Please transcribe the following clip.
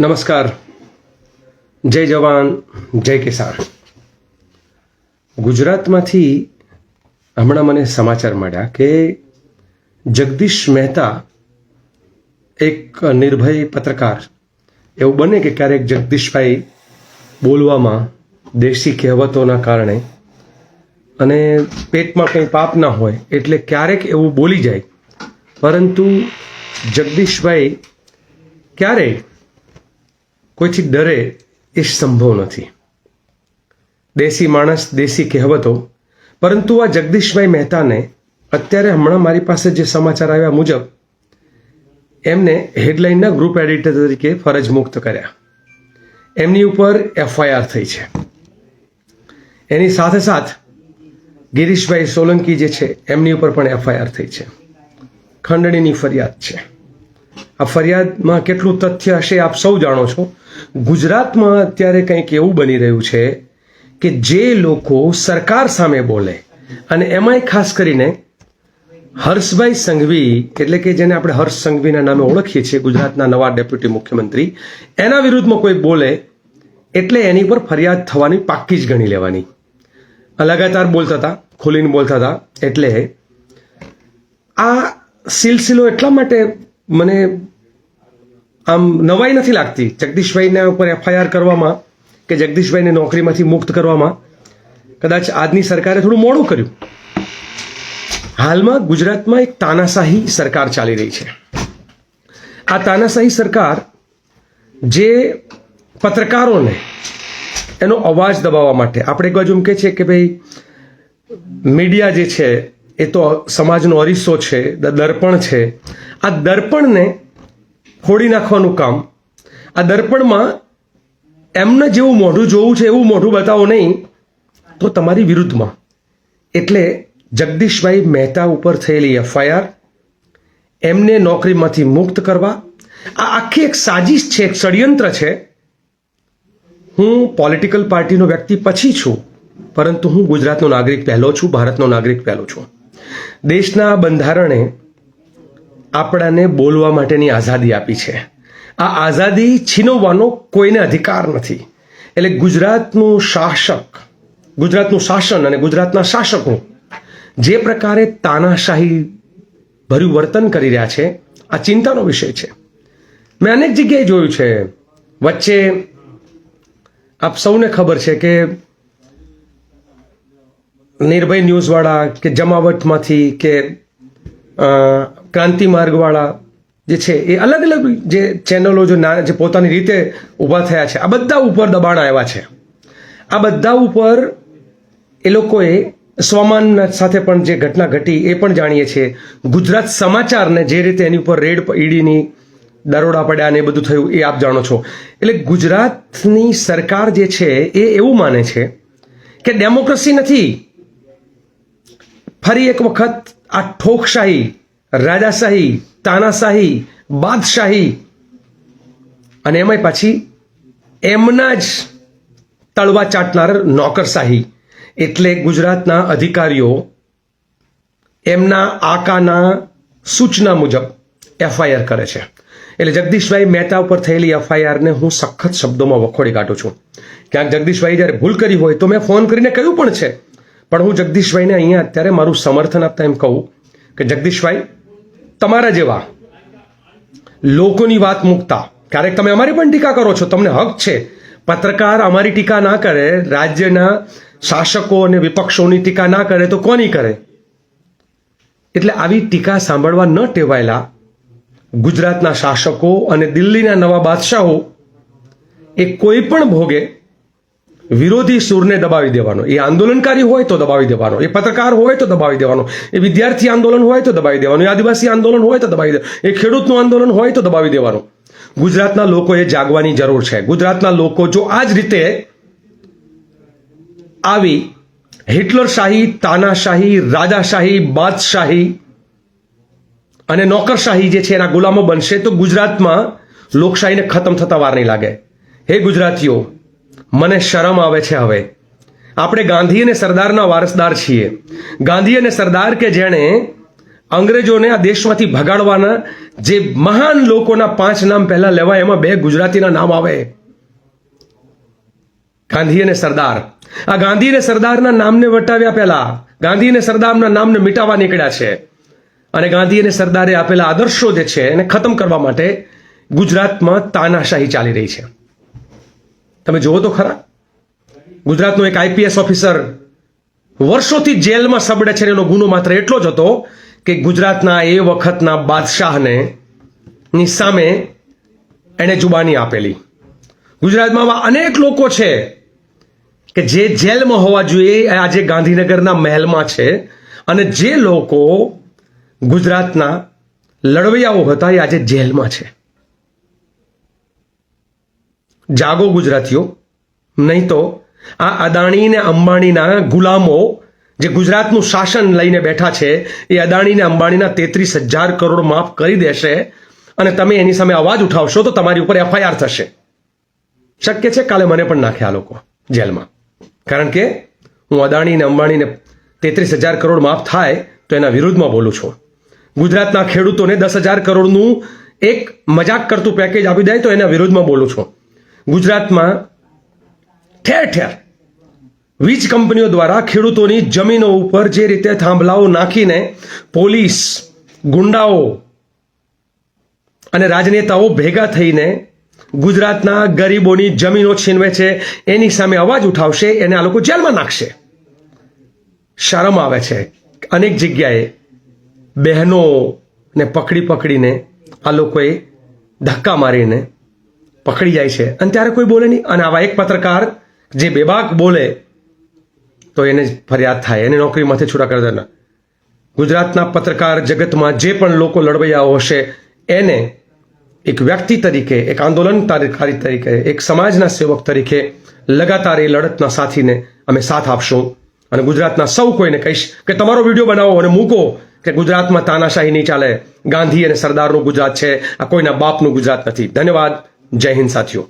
નમસ્કાર. જય જવાન, જય કિસાન. ગુજરાતમાંથી હમણાં મને સમાચાર મળ્યા કે જગદીશ મહેતા એક નિર્ભય પત્રકાર, એવું બને કે ક્યારેક જગદીશભાઈ બોલવામાં દેશી કહેવતોના કારણે અને પેટમાં કંઈ પાપ ના હોય એટલે ક્યારેક એવું બોલી જાય. પરંતુ જગદીશભાઈ ક્યારેય કોઈથી ડરે એ સંભવ નથી. દેશી માણસ, દેશી કહેવતો, પરંતુ આ જગદીશભાઈ મહેતાને અત્યારે હમણાં મારી પાસે જે સમાચાર આવ્યા મુજબ, એમને હેડલાઇનના ગ્રુપ એડિટર તરીકે ફરજ મુક્ત કર્યા. એમની ઉપર એફઆઈઆર થઈ છે. એની સાથે સાથ ગિરીશભાઈ સોલંકી જે છે, એમની ઉપર પણ એફઆઈઆર થઈ છે. ખંડણીની ફરિયાદ છે. આ ફરિયાદમાં કેટલું તથ્ય હશે આપ સૌ જાણો છો. ગુજરાતમાં અત્યારે કંઈક એવું બની રહ્યું છે કે જે લોકો સરકાર સામે બોલે અને એમાંય ખાસ કરીને હર્ષભાઈ સંઘવી, એટલે કે જેને આપણે હર્ષ સંઘવીના નામે ઓળખીએ છીએ, ગુજરાતના નવા ડેપ્યુટી મુખ્યમંત્રી, એના વિરુદ્ધમાં કોઈ બોલે એટલે એની પર ફરિયાદ થવાની પાક્કી જ ગણી લેવાની. લગાતાર બોલતા હતા, ખોલીને બોલતા હતા, એટલે આ સિલસિલો એટલા માટે મને આમ નવાઈ નથી લાગતી જગદીશભાઈના ઉપર એફઆઈઆર કરવામાં કે જગદીશભાઈને નોકરીમાંથી મુક્ત કરવામાં. કદાચ આજની સરકારે થોડું મોડું કર્યું. હાલમાં ગુજરાતમાં એક તાનાશાહી સરકાર ચાલી રહી છે. આ તાનાશાહી સરકાર જે પત્રકારોને એનો અવાજ દબાવવા માટે, આપણે એક બાજુ એમ કહે છે કે ભાઈ મીડિયા જે છે એ તો સમાજનો અરીસો છે દર્પણ છે. આ દર્પણને ફોડી નાખવાનું કામ. આ દર્પણમાં એમને જેવું મોઢું જોવું છે એવું મોઢું બતાવો નહીં, તો તમારી વિરુદ્ધમાં. એટલે જગદીશભાઈ મહેતા ઉપર થયેલી એફઆઈઆર એમને નોકરીમાંથી મુક્ત કરવા. આ આખી એક સાજિશ છે, એક ષડયંત્ર છે. હું પોલિટિકલ પાર્ટીનો વ્યક્તિ પછી છું, પરંતુ હું ગુજરાતનો નાગરિક પહેલો છું, ભારતનો નાગરિક પહેલો છું. દેશના બંધારણે આપણાને બોલવા માટેની આઝાદી આપી છે. આ આઝાદી છીનવવાનો કોઈને અધિકાર નથી. એટલે ગુજરાતનું શાસક, ગુજરાતનું શાસન અને ગુજરાતના શાસકો જે પ્રકારે તાનાશાહી ભર્યું વર્તન કરી રહ્યા છે, આ ચિંતાનો વિષય છે. મેં અનેક જગ્યાએ જોયું છે. વચ્ચે આપ સૌને ખબર છે કે નિર્ભય ન્યૂઝવાળા કે જમાવટમાંથી કે ક્રાંતિ માર્ગવાળા જે છે, એ અલગ અલગ જે ચેનલો જો ના જે પોતાની રીતે ઊભા થયા છે, આ બધા ઉપર દબાણ આવ્યા છે. આ બધા ઉપર એ લોકોએ સ્વમાન સાથે પણ જે ઘટના ઘટી એ પણ જાણીએ છીએ. ગુજરાત સમાચારને જે રીતે એની ઉપર રેડ ઈડીની દરોડા પડ્યા ને એ બધું થયું, એ આપ જાણો છો. એટલે ગુજરાતની સરકાર જે છે, એ એવું માને છે કે ડેમોક્રેસી નથી. ફરી એક વખત આ ઠોકશાહી રાજાશાહી, તાનાશાહી, બાદશાહી. અને એમાંય પાછી એમના જ તળવા ચાટનાર નોકરશાહી. એટલે ગુજરાતના અધિકારીઓ એમના આકાના સૂચના મુજબ એફઆઈઆર કરે છે. એટલે જગદીશભાઈ મહેતા ઉપર થયેલી એફઆઈઆરને હું સખત શબ્દોમાં વખોડી કાઢું છું. ક્યાંક જગદીશભાઈ જ્યારે ભૂલ કરી હોય તો મેં ફોન કરીને કહ્યું પણ છે. પણ હું જગદીશભાઈને અહીંયા અત્યારે મારું સમર્થન આપતા એમ કહું કે જગદીશભાઈ તમારા જેવા લોકોની વાત મૂકતા. ક્યારેક તમે અમારી પણ ટીકા કરો છો, તમને હક છે. પત્રકાર અમારી ટીકા ના કરે, રાજ્યના શાસકો અને વિપક્ષોની ટીકા ના કરે તો કોની કરે? એટલે આવી ટીકા સાંભળવા ન ટેવાયેલા ગુજરાતના શાસકો અને દિલ્હીના નવા બાદશાહો એ કોઈ પણ ભોગે વિરોધી સૂરને દબાવી દેવાનો. એ આંદોલનકારી હોય તો દબાવી દેવાનો. એ પત્રકાર હોય તો દબાવી દેવાનો. એ વિદ્યાર્થી આંદોલન હોય તો દબાવી દેવાનું. એ આદિવાસી આંદોલન હોય તો દબાવી દેવાનું એ ખેડૂતનું આંદોલન હોય તો દબાવી દેવાનું. ગુજરાતના લોકોએ જાગવાની જરૂર છે. ગુજરાતના લોકો જો આ જ રીતે આવી હિટલરશાહી તાનાશાહી રાજાશાહી બાદશાહી અને નોકરશાહી જે છે એના ગુલામો બનશે તો ગુજરાતમાં લોકશાહીને ખતમ થતા વાર નહીં લાગે. હે ગુજરાતીઓ મને શરમ આવે છે હવે. આપણે ગાંધી અને સરદારના વારસદાર છીએ. ગાંધી અને સરદાર કે જેણે અંગ્રેજોને આ દેશમાંથી ભગાડવાના જે મહાન લોકોના પાંચ નામ પહેલા લેવાય, એમાં બે ગુજરાતીના નામ આવે. ગાંધી અને સરદાર. આ ગાંધી અને સરદારના નામને વટાવ્યા પહેલા, ગાંધી અને સરદારના નામને મિટાવવા નીકળ્યા છે. અને ગાંધી અને સરદારે આપેલા આદર્શો જે છે, એને ખતમ કરવા માટે ગુજરાતમાં તાનાશાહી ચાલી રહી છે. તમે જુઓ તો ખરા. ગુજરાતનો એક આઈપીએસ ઓફિસર વર્ષોથી જેલમાં સબડે છે એનો ગુનો માત્ર એટલો જ હતો કે ગુજરાતના એ વખતના બાદશાહને ની સામે એણે જુબાની આપેલી. ગુજરાતમાં આવા અનેક લોકો છે કે જે જેલમાં હોવા જોઈએ આજે ગાંધીનગરના મહેલમાં છે અને જે લોકો ગુજરાતના લડવૈયાઓ હતા એ આજે જેલમાં છે. જાગો ગુજરાતીઓ. નહીં તો આ અદાણી ને અંબાણીના ગુલામો જે ગુજરાતનું શાસન લઈને બેઠા છે, એ અદાણી ને અંબાણીના તેત્રીસ હજાર કરોડ માફ કરી દેશે અને તમે એની સામે અવાજ ઉઠાવશો તો તમારી ઉપર એફઆઈઆર થશે. શક્ય છે કાલે મને પણ નાખે આ લોકો જેલમાં. કારણ કે હું અદાણી ને અંબાણીને તેત્રીસ હજાર કરોડ માફ થાય તો એના વિરુદ્ધમાં બોલું છું. ગુજરાતના ખેડૂતોને દસ હજાર કરોડનું એક મજાક કરતું પેકેજ આપી દે તો એના વિરુદ્ધમાં બોલું છું. ગુજરાતમાં ઠેર ઠેર વીજ કંપનીઓ દ્વારા ખેડૂતોની જમીનો ઉપર જે રીતે થાંભલાઓ નાખીને પોલીસ, ગુંડાઓ અને રાજનેતાઓ ભેગા થઈને ગુજરાતના ગરીબોની જમીનો છીનવે છે, એની સામે અવાજ ઉઠાવશે, એને આ લોકો જેલમાં નાખશે. શરમ આવે છે. અનેક જગ્યાએ બહેનોને પકડી પકડીને આ લોકોએ ધક્કા મારીને પકડી જાય છે. અને ત્યારે કોઈ બોલે નહીં. અને આવા એક પત્રકાર જે બેબાક બોલે, તો એને ફરિયાદ થાય. એને નોકરીમાંથી છૂટા કરી દેના ગુજરાતના પત્રકાર જગતમાં જે પણ લોકો લડવૈયાઓ હશે, એને એક વ્યક્તિ તરીકે, એક આંદોલનકારી તરીકે, એક સમાજના સેવક તરીકે લગાતાર એ લડતના સાથીને અમે સાથ આપશું. અને ગુજરાતના સૌ કોઈને કહીશ કે તમારો વીડિયો બનાવો અને મૂકો કે ગુજરાતમાં તાનાશાહી નહીં ચાલે. ગાંધી અને સરદારનું ગુજરાત છે. આ કોઈના બાપનું ગુજરાત નથી. ધન્યવાદ. જય હિન્દ સાથીઓ.